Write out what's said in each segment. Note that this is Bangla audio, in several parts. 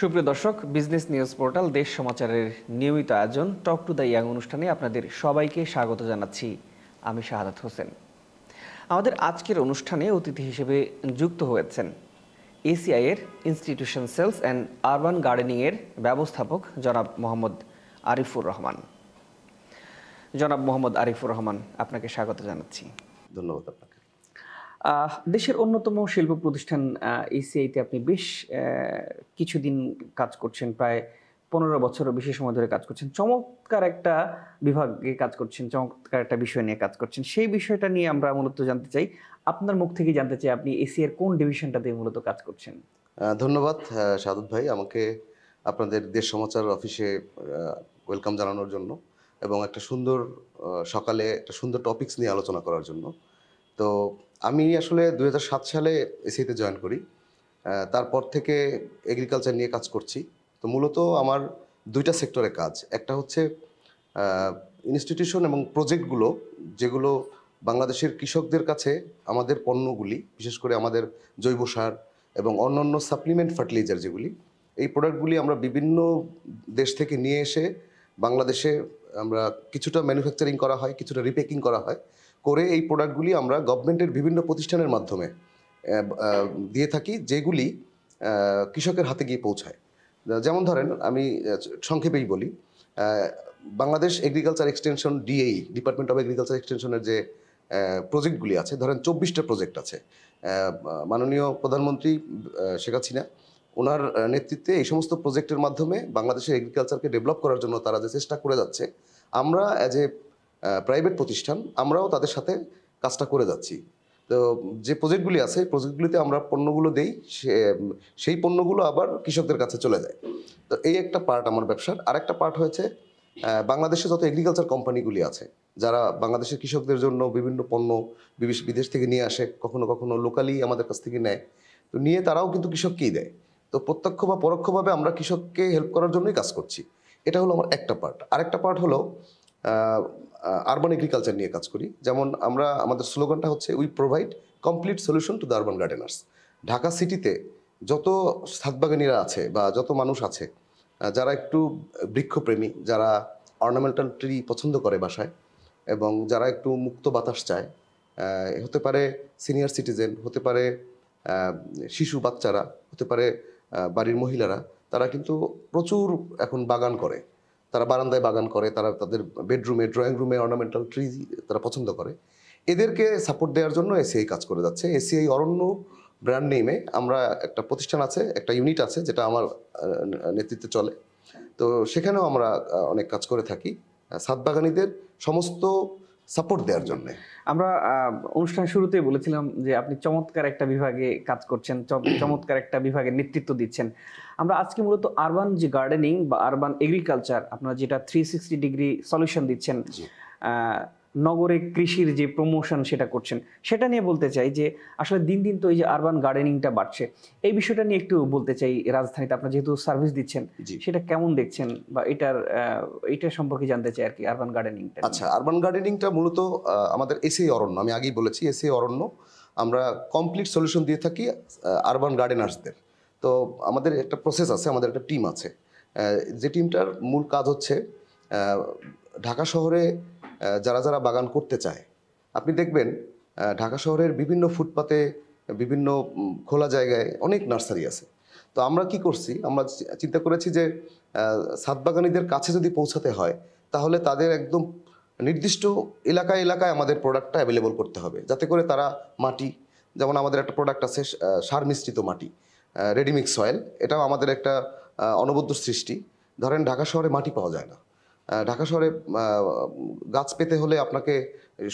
সুপ্রিয় দর্শক বিজনেস নিউজ পোর্টাল দেশ সমাচারের নিয়মিত আয়োজন টক টু দ্য ইয়াং অনুষ্ঠানে আপনাদের সবাইকে স্বাগত জানাচ্ছি। আমি শাহাদাত হোসেন। আমাদের আজকের অনুষ্ঠানে অতিথি হিসেবে যুক্ত হয়েছেন এসিআই এর ইনস্টিটিউশন সেলস অ্যান্ড আরবান গার্ডেনিংয়ের ব্যবস্থাপক জনাব মোহাম্মদ আরিফুর রহমান। জনাব মোহাম্মদ আরিফুর রহমান, আপনাকে স্বাগত জানাচ্ছি। ধন্যবাদ দেশের অন্যতম শিল্প প্রতিষ্ঠান এসিআইতে আপনি বেশ কিছুদিন কাজ করছেন, প্রায় পনেরো বছরও বেশি সময় ধরে কাজ করছেন। চমৎকার একটা বিভাগে কাজ করছেন, চমৎকার একটা বিষয় নিয়ে কাজ করছেন। সেই বিষয়টা নিয়ে আমরা মূলত জানতে চাই। আপনার মুখ থেকে জানতে চাই, আপনি এসি এর কোন ডিভিশনটাতে মূলত কাজ করছেন? ধন্যবাদ সাদত ভাই। আমাকে আপনাদের দেশ সমাচার অফিসে ওয়েলকাম জানানোর জন্য এবং একটা সুন্দর সকালে একটা সুন্দর টপিকস নিয়ে আলোচনা করার জন্য। তো আমি আসলে দু হাজার সাত সালে এসিতে জয়েন করি। তারপর থেকে এগ্রিকালচার নিয়ে কাজ করছি। তো মূলত আমার দুইটা সেক্টরে কাজ। একটা হচ্ছে ইনস্টিটিউশন এবং প্রজেক্টগুলো যেগুলো বাংলাদেশের কৃষকদের কাছে আমাদের পণ্যগুলি, বিশেষ করে আমাদের জৈব সার এবং অন্যান্য সাপ্লিমেন্ট ফার্টিলাইজার যেগুলি, এই প্রোডাক্টগুলি আমরা বিভিন্ন দেশ থেকে নিয়ে এসে বাংলাদেশে আমরা কিছুটা ম্যানুফ্যাকচারিং করা হয়, কিছুটা রিপেকিং করা হয়। করে এই প্রোডাক্টগুলি আমরা গভর্নমেন্টের বিভিন্ন প্রতিষ্ঠানের মাধ্যমে দিয়ে থাকি, যেগুলি কৃষকের হাতে গিয়ে পৌঁছায়। যেমন ধরেন, আমি সংক্ষেপেই বলি Bangladesh agriculture extension DAE department of agriculture এক্সটেনশনের যে প্রজেক্টগুলি আছে, ধরেন চব্বিশটা প্রজেক্ট আছে। মাননীয় প্রধানমন্ত্রী শেখ হাসিনা, ওনার নেতৃত্বে এই সমস্ত প্রজেক্টের মাধ্যমে বাংলাদেশের এগ্রিকালচারকে ডেভেলপ করার জন্য তারা যে চেষ্টা করে যাচ্ছে, আমরা অ্যাজ এ প্রাইভেট প্রতিষ্ঠান, আমরাও তাদের সাথে কাজটা করে যাচ্ছি। তো যে প্রজেক্টগুলি আছে প্রজেক্টগুলিতে আমরা পণ্যগুলো দেই সেই পণ্যগুলো আবার কৃষকদের কাছে চলে যায়। তো এই একটা পার্ট আমার ব্যবসার। আর একটা পার্ট হয়েছে বাংলাদেশে যত এগ্রিকালচার কোম্পানিগুলি আছে, যারা বাংলাদেশের কৃষকদের জন্য বিভিন্ন পণ্য বিদেশ থেকে নিয়ে আসে, কখনো কখনো লোকালি আমাদের কাছ থেকে নেয়, তো নিয়ে তারাও কিন্তু কৃষককেই দেয়। তো প্রত্যক্ষ বা পরোক্ষভাবে আমরা কৃষককে হেল্প করার জন্যই কাজ করছি। এটা হলো আমার একটা পার্ট আরেকটা পার্ট হলো আরবান এগ্রিকালচার নিয়ে কাজ করি। যেমন আমরা, আমাদের স্লোগানটা হচ্ছে we provide complete solution to the urban gardeners Dhaka সিটিতে যত ছাদবাগানিরা আছে বা যত মানুষ আছে যারা একটু বৃক্ষপ্রেমী, যারা অর্নামেন্টাল ট্রি পছন্দ করে বাসায় এবং যারা একটু মুক্ত বাতাস চায় হতে পারে সিনিয়র সিটিজেন হতে পারে শিশু বাচ্চারা, হতে পারে বাড়ির মহিলারা, তারা কিন্তু প্রচুর এখন বাগান করে। তারা বারান্দায় বাগান করে, তারা তাদের বেডরুমে ড্রয়িং রুমে অর্নামেন্টাল ট্রি তারা পছন্দ করে। এদেরকে সাপোর্ট দেওয়ার জন্য এসিআই কাজ করে যাচ্ছে। এসিআই অরণ্য ব্র্যান্ড নেমে আমরা একটা প্রতিষ্ঠান আছে, একটা ইউনিট আছে যেটা আমার নেতৃত্বে চলে। তো সেখানেও আমরা অনেক কাজ করে থাকি। সাতবাগানিদের সমস্ত সাপোর্ট দেওয়ার জন্য। আমরা অনুষ্ঠান শুরুতে বলেছিলাম যে আপনি চমৎকার একটা বিভাগে কাজ করছেন চম- চমৎকার একটা বিভাগে নেতৃত্ব দিচ্ছেন। আমরা আজকে মূলত আরবান যে গার্ডেনিং বা আরবান এগ্রিকালচার আপনারা যেটা থ্রি সিক্সটি ডিগ্রি সলিউশন দিচ্ছেন নগরে কৃষির যে প্রমোশন সেটা করছেন সেটা নিয়ে বলতে চাই যে আসলে দিন দিন তো এই যে আরবান গার্ডেনিংটা বাড়ছে এই বিষয়টা নিয়ে একটু বলতে চাই রাজধানীতে আপনারা যেহেতু সার্ভিস দিচ্ছেন সেটা কেমন দেখছেন বা এটার এটার সম্পর্কে জানতে চাই আর কি আরবান গার্ডেনিংটা আচ্ছা আরবান গার্ডেনিংটা মূলত আমাদের এসি অরণ্য আমি আগেই বলেছি এসি অরণ্য আমরা কমপ্লিট সলিউশন দিয়ে থাকি আরবান গার্ডেনার্সদের তো আমাদের একটা প্রসেস আছে আমাদের একটা টিম আছে। যে টিমটার মূল কাজ হচ্ছে ঢাকা শহরে যারা যারা বাগান করতে চায়, আপনি দেখবেন ঢাকা শহরের বিভিন্ন ফুটপাতে, বিভিন্ন খোলা জায়গায় অনেক নার্সারি আছে। তো আমরা কি করছি, আমরা চিন্তা করেছি যে সাতবাগানিদের কাছে যদি পৌঁছাতে হয়, তাহলে তাদের একদম নির্দিষ্ট এলাকায় এলাকায় আমাদের প্রোডাক্টটা অ্যাভেলেবল করতে হবে। যাতে করে তারা মাটি, যেমন আমাদের একটা প্রোডাক্ট আছে সার মিশ্রিত মাটি রেডিমিক্স সয়েল এটাও আমাদের একটা অনবদ্য সৃষ্টি। ধরেন ঢাকা শহরে মাটি পাওয়া যায় না। ঢাকা শহরে গাছ পেতে হলে আপনাকে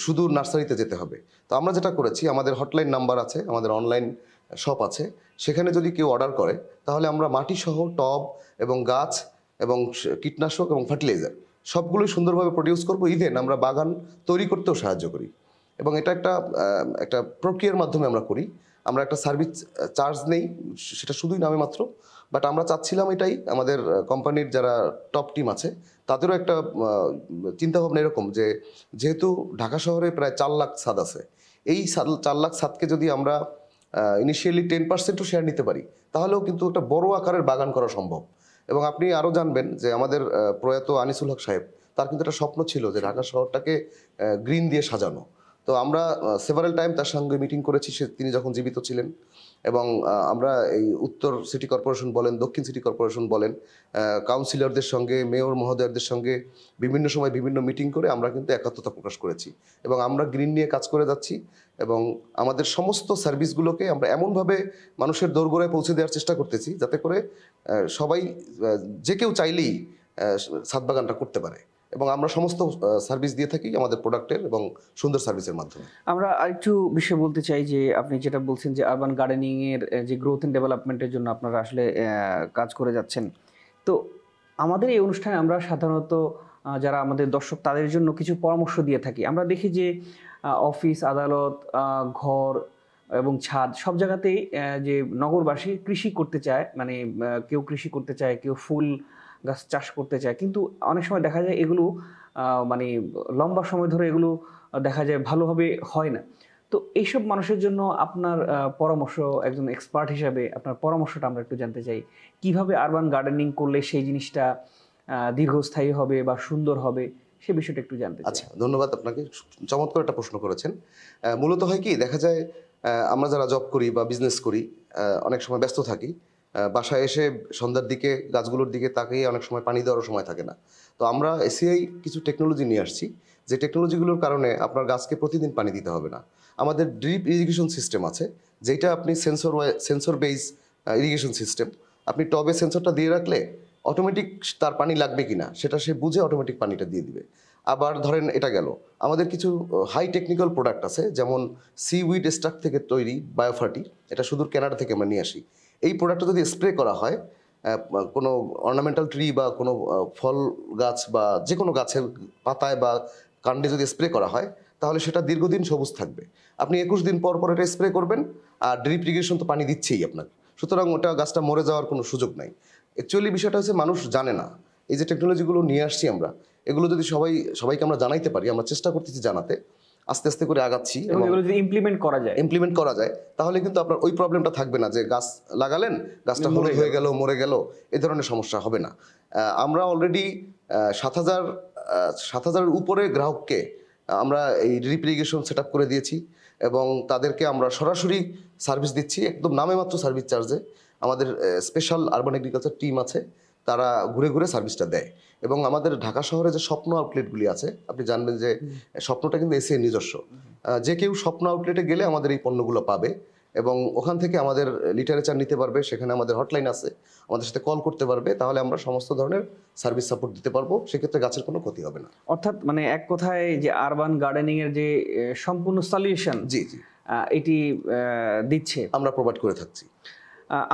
সুদূর নার্সারিতে যেতে হবে। তো আমরা যেটা করেছি, আমাদের হটলাইন নাম্বার আছে, আমাদের অনলাইন শপ আছে। সেখানে যদি কেউ অর্ডার করে, তাহলে আমরা মাটি সহ টব এবং গাছ এবং কীটনাশক এবং ফার্টিলাইজার সবগুলোই সুন্দরভাবে প্রডিউস করব। ইভেন আমরা বাগান তৈরি করতেও সাহায্য করি। এবং এটা একটা একটা প্রক্রিয়ার মাধ্যমে আমরা করি। আমরা একটা সার্ভিস চার্জ নেই সেটা শুধুই নামে মাত্র। বাট আমরা চাচ্ছিলাম এটাই, আমাদের কোম্পানির যারা টপ টিম আছে তাদেরও একটা চিন্তাভাবনা এরকম যে যেহেতু ঢাকা শহরে প্রায় চার লাখ ছাদ আছে, এই চার লাখ ছাদকে যদি আমরা ইনিশিয়ালি টেন পার্সেন্টও শেয়ার নিতে পারি, তাহলেও কিন্তু একটা বড় আকারের বাগান করা সম্ভব। এবং আপনি আরও জানবেন যে আমাদের প্রয়াত আনিসুল হক সাহেব, তার কিন্তু একটা স্বপ্ন ছিল যে ঢাকা শহরটাকে গ্রিন দিয়ে সাজানো। তো আমরা সেভারেল টাইম তার সঙ্গে মিটিং করেছি সে তিনি যখন জীবিত ছিলেন এবং আমরা এই উত্তর সিটি কর্পোরেশন বলেন দক্ষিণ সিটি কর্পোরেশন বলেন কাউন্সিলরদের সঙ্গে মেয়র মহোদয়দের সঙ্গে বিভিন্ন সময় বিভিন্ন মিটিং করে আমরা কিন্তু একাত্মতা প্রকাশ করেছি এবং আমরা গ্রিন নিয়ে কাজ করে যাচ্ছি এবং আমাদের সমস্ত সার্ভিসগুলোকে আমরা এমনভাবে মানুষের দোরগোড়ায় পৌঁছে দেওয়ার চেষ্টা করতেছি যাতে করে সবাই যে কেউ চাইলেই আহ, ছাদ বাগানটা করতে পারে। এবং আমরা সমস্ত সার্ভিস দিয়ে থাকি আমাদের প্রোডাক্টের এবং সুন্দর সার্ভিসের মাধ্যমে। আমরা আরেকটু বিষয় বলতে চাই যে, আপনি যেটা বলছেন যে আরবান গার্ডেনিংয়ের যে গ্রোথ এন্ড ডেভেলপমেন্টের জন্য আপনারা আসলে কাজ করে যাচ্ছেন। তো আমাদের এই অনুষ্ঠানে আমরা সাধারণত যারা আমাদের দর্শক, তাদের জন্য কিছু পরামর্শ দিয়ে থাকি। আমরা দেখি যে অফিস আদালত ঘর এবং ছাদ সব জায়গাতেই যে নগরবাসী কৃষি করতে চায় মানে কেউ কৃষি করতে চায়, কেউ ফুল গাছ চাষ করতে চায়। কিন্তু অনেক সময় দেখা যায় এগুলো মানে লম্বা সময় ধরে এগুলো দেখা যায় ভালোভাবে হয় না। তো এইসব মানুষের জন্য আপনার পরামর্শ, একজন এক্সপার্ট হিসাবে আপনার পরামর্শটা আমরা একটু জানতে চাই। কীভাবে আরবান গার্ডেনিং করলে সেই জিনিসটা দীর্ঘস্থায়ী হবে বা সুন্দর হবে, সে বিষয়টা একটু জানতে আচ্ছা ধন্যবাদ আপনাকে। চমৎকার একটা প্রশ্ন করেছেন। মূলত হয় কি, দেখা যায় আমরা যারা জব করি বা বিজনেস করি অনেক সময় ব্যস্ত থাকি বাসায় এসে সন্ধ্যার দিকে গাছগুলোর দিকে তাকিয়ে অনেক সময় পানি দেওয়ারও সময় থাকে না। তো আমরা এসিআই কিছু টেকনোলজি নিয়ে আসছি। যে টেকনোলজিগুলোর কারণে আপনার গাছকে প্রতিদিন পানি দিতে হবে না। আমাদের ড্রিপ ইরিগেশন সিস্টেম আছে যেটা আপনি sensor sensor base irrigation system আপনি টবে সেন্সরটা দিয়ে রাখলে অটোমেটিক তার পানি লাগবে কিনা, সেটা সে বুঝে অটোমেটিক পানিটা দিয়ে দিবে। আবার ধরেন এটা গেল, আমাদের কিছু হাই টেকনিক্যাল প্রোডাক্ট আছে, যেমন সি উইড স্টাক থেকে তৈরি বায়োফার্টি এটা সুদূর কানাডা থেকে আমরা নিয়ে আসি। এই প্রোডাক্টটা যদি স্প্রে করা হয় কোনো অর্নামেন্টাল ট্রি বা কোনো ফল গাছ বা যে কোনো গাছের পাতায় বা কাণ্ডে যদি স্প্রে করা হয়, তাহলে সেটা দীর্ঘদিন সবুজ থাকবে। আপনি একুশ দিন পর পর এটা স্প্রে করবেন, আর ড্রিপ ইরিগেশন তো পানি দিচ্ছেই আপনার সুতরাং ওটা গাছটা মরে যাওয়ার কোনো সুযোগ নাই। অ্যাকচুয়ালি বিষয়টা হচ্ছে মানুষ জানে না। এই যে টেকনোলজিগুলো নিয়ে আসছি আমরা, এগুলো যদি সবাই, সবাইকে আমরা জানাইতে পারি, আমরা চেষ্টা করতেছি জানাতে আস্তে আস্তে করে আগাচ্ছি এবং এগুলো যদি ইমপ্লিমেন্ট করা যায়। ইমপ্লিমেন্ট করা যায় তাহলে কিন্তু আপনার ওই প্রবলেমটা থাকবে না যে গাছ লাগালেন গাছটা হলুদ হয়ে গেল মরে গেল এ ধরনের সমস্যা হবে না। আমরা অলরেডি সাত হাজার সাত হাজারের উপরে গ্রাহককে আমরা এই ড্রিপ ইরিগেশন সেট করে দিয়েছি এবং তাদেরকে আমরা সরাসরি সার্ভিস দিচ্ছি একদম নামে মাত্র সার্ভিস চার্জে আমাদের স্পেশাল আরবান এগ্রিকালচার টিম আছে তারা ঘুরে ঘুরে সার্ভিসটা দেয়। এবং আমাদের ঢাকা শহরে যে স্বপ্ন আউটলেটগুলি আছে আপনি জানবেন যে স্বপ্নটা কিন্তু এসিএ নিজস্ব। যে কেউ স্বপ্ন আউটলেটে গেলে আমাদের এই পণ্যগুলো পাবে এবং ওখান থেকে আমাদের লিটারেচার নিতে পারবে সেখানে আমাদের হটলাইন আছে আমাদের সাথে কল করতে পারবে তাহলে আমরা সমস্ত ধরনের সার্ভিস সাপোর্ট দিতে পারব সেক্ষেত্রে গাছের কোনো ক্ষতি হবে না। অর্থাৎ মানে এক কথায় যে আরবান গার্ডেনিং এর যে সম্পূর্ণ সলিউশন জি জি। এটি দিচ্ছে। আমরা প্রোভাইড করে থাকছি।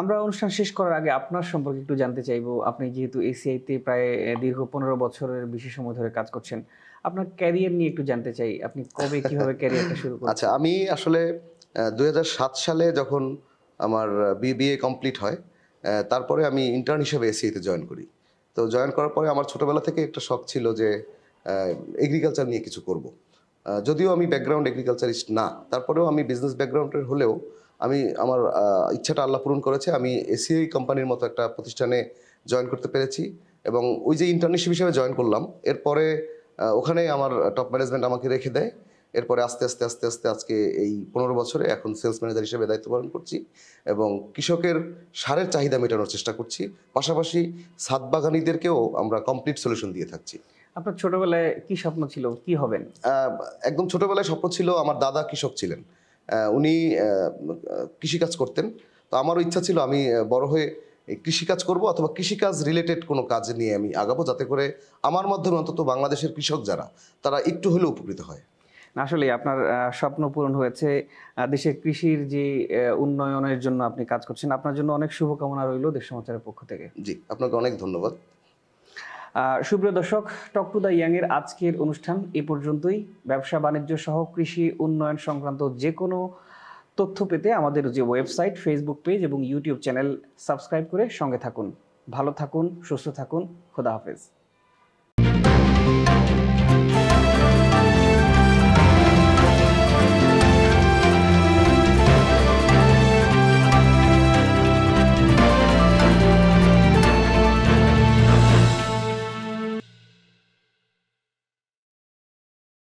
আমরা অনুষ্ঠান শেষ করার আগে আপনার সম্পর্কে একটু জানতে চাইব। আপনি যেহেতু এসিআইতে প্রায় দীর্ঘ পনেরো বছরের বেশি সময় ধরে কাজ করছেন, আপনার ক্যারিয়ার নিয়ে একটু জানতে চাই, আপনি কবে, কীভাবে ক্যারিয়ারটা শুরু করেন আচ্ছা আমি আসলে দু হাজার সাত সালে যখন আমার বিবিএ কমপ্লিট হয় তারপরে আমি ইন্টার্ন হিসেবে এসিআইতে জয়েন করি। তো জয়েন করার পরে আমার ছোটবেলা থেকে একটা শখ ছিল যে এগ্রিকালচার নিয়ে কিছু করব। যদিও আমি ব্যাকগ্রাউন্ড এগ্রিকালচারিস্ট না, তারপরেও আমি বিজনেস ব্যাকগ্রাউন্ডের হলেও আমি আমার ইচ্ছাটা আল্লাহ পূরণ করেছে। আমি এসিআই কোম্পানির মতো একটা প্রতিষ্ঠানে জয়েন করতে পেরেছি এবং ওই যে ইন্টার্নশিপ হিসেবে জয়েন করলাম এরপরে ওখানে আমার টপ ম্যানেজমেন্ট আমাকে রেখে দেয়। এরপরে আস্তে আস্তে আস্তে আস্তে আজকে এই পনেরো বছরে এখন সেলস ম্যানেজার হিসেবে দায়িত্ব পালন করছি এবং কৃষকের সারের চাহিদা মেটানোর চেষ্টা করছি। পাশাপাশি সাত বাগানিদেরকেও আমরা কমপ্লিট সলিউশন দিয়ে থাকছি। আপনার ছোটবেলায় কি স্বপ্ন ছিল? কি হবেন? একদম ছোটবেলায় স্বপ্ন ছিল আমার দাদা কৃষক ছিলেন। উনি কৃষিকাজ করতেন। তো আমারও ইচ্ছা ছিল আমি বড় হয়ে কৃষিকাজ করব অথবা কৃষিকাজ রিলেটেড কোনো কাজ নিয়ে আমি আগাবো যাতে করে আমার মাধ্যমে অন্তত বাংলাদেশের কৃষক যারা তারা একটু হলেও উপকৃত হয়। আসলে আপনার স্বপ্ন পূরণ হয়েছে দেশের কৃষির যে উন্নয়নের জন্য আপনি কাজ করছেন আপনার জন্য অনেক শুভকামনা রইল দেশ সমাচারের পক্ষ থেকে। জি আপনাকে অনেক ধন্যবাদ। সুপ্রিয় দর্শক টক টু দ্য ইয়াংয়ের আজকের অনুষ্ঠান এ পর্যন্তই। ব্যবসা বাণিজ্য সহ কৃষি উন্নয়ন সংক্রান্ত যে কোনো তথ্য পেতে আমাদের যে ওয়েবসাইট ফেসবুক পেজ এবং ইউটিউব চ্যানেল সাবস্ক্রাইব করে সঙ্গে থাকুন। ভালো থাকুন, সুস্থ থাকুন, খোদা হাফেজ।